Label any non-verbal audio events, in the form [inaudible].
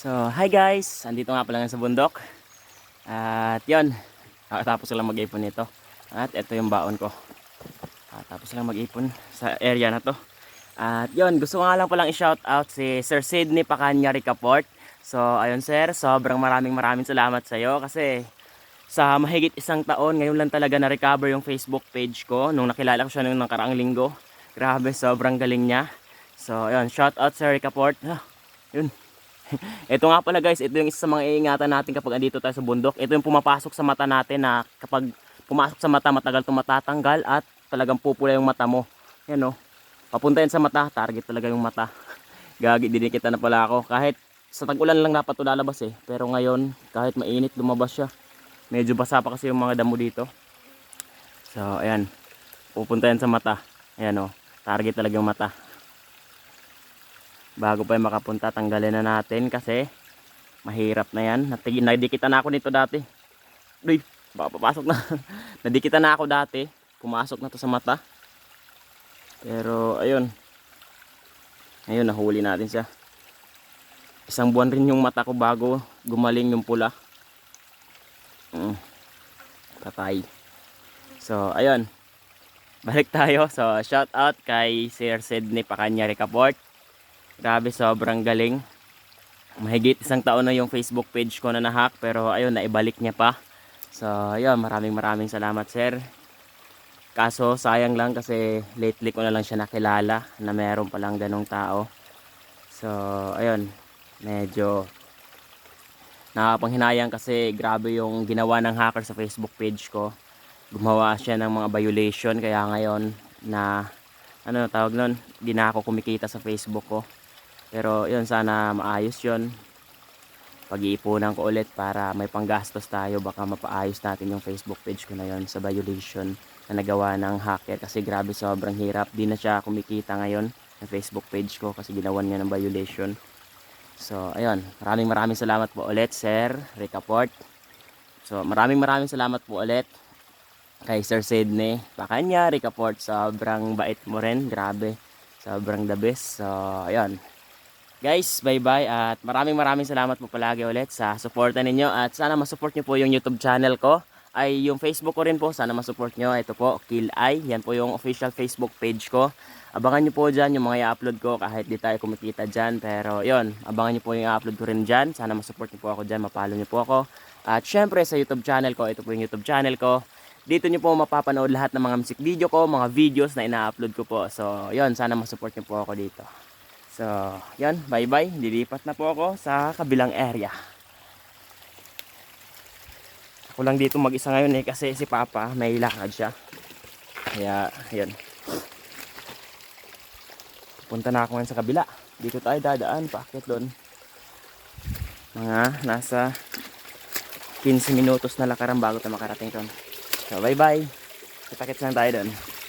So, hi guys! Andito nga pala nga sa bundok. At yon, kakatapos ko lang mag-ipon nito. At ito yung baon ko. Tapos lang mag-ipon sa area na to. At yon, gusto ko nga lang palang i-shout out si Sir Sidney Pacanya Ricaport. So, ayun sir, sobrang maraming maraming salamat sa iyo kasi sa mahigit isang taon, ngayon lang talaga na-recover yung Facebook page ko nung nakilala ko siya nung nakaraang linggo. Grabe, sobrang galing niya. So, ayun, shout out Sir Ricaport. Ah, yun, [laughs] ito nga pala guys, ito yung isa sa mga iingatan natin kapag andito tayo sa bundok. Ito yung pumapasok sa mata natin na kapag pumasok sa mata, matagal itong matatanggal at talagang pupula yung mata mo. Yan o. Papunta yan sa mata, target talaga yung mata. [laughs] Gagi, dinikita na pala ako. Kahit sa tag-ulan lang dapat ito lalabas eh. Pero ngayon, kahit mainit, lumabas siya. Medyo basa pa kasi yung mga damo dito. So, ayan. Pupunta yan sa mata. Ayan o. Target talaga yung mata bago pa makapunta tanggalin na natin kasi mahirap na yan. Natigil, nadikitan na ako nito dati. Uy, baka papasok na. [laughs] Nadikitan na ako dati. Pumasok na to sa mata. Pero ayun. Ayun nahuli natin siya. Isang buwan rin yung mata ko bago gumaling yung pula. Mm, patay. So ayun. Balik tayo. So shout out kay Sir Sidney Pacanya Recaport Grabe, sobrang galing. Mahigit isang taon na yung Facebook page ko na nahack pero ayun, naibalik niya pa. So, ayun, maraming maraming salamat sir. Kaso, sayang lang kasi lately ko na lang siya nakilala na meron palang ganong tao. So, ayun, medyo nakapanghinayang kasi grabe yung ginawa ng hacker sa Facebook page ko. Gumawa siya ng mga violation kaya ngayon na ano tawag nun, di na ako kumikita sa Facebook ko. Pero yun sana maayos yun. Pag-iipunan ko ulit para may panggastos tayo. Baka mapaayos natin yung Facebook page ko na yun sa violation na nagawa ng hacker. Kasi grabe sobrang hirap. Di na siya kumikita ngayon ng Facebook page ko kasi ginawan niya ng violation. So ayun. Maraming maraming salamat po ulit Sir Ricaport. So maraming maraming salamat po ulit kay Sir Sidney Pakanya Ricaport. Sobrang bait mo rin. Grabe. Sobrang the best. So ayun. Guys, bye-bye at maraming maraming salamat po palagi ulit sa suporta ninyo at sana masupport nyo po yung YouTube channel ko ay yung Facebook ko rin po, sana masupport nyo. Ito po, Kill Eye. Yan po yung official Facebook page ko. Abangan nyo po dyan yung mga i-upload ko kahit di tayo kumikita dyan. Pero yon abangan nyo po yung i-upload ko rin dyan. Sana masupport nyo po ako dyan, mapalo nyo po ako. At syempre sa YouTube channel ko, ito po yung YouTube channel ko. Dito nyo po mapapanood lahat ng mga music video ko, mga videos na ina-upload ko po. So, yon sana masupport nyo po ako dito. So, yan, bye-bye. Lilipat na po ako sa kabilang area. Ako lang dito mag-isa ngayon eh kasi si Papa may lakad siya. Kaya, yan. Punta na ako ngayon sa kabila. Dito tayo dadaan, paakit doon. Mga nasa 15 minutos na lakaran bago tayo makarating doon. So, bye-bye. Kita-kits lang tayo doon.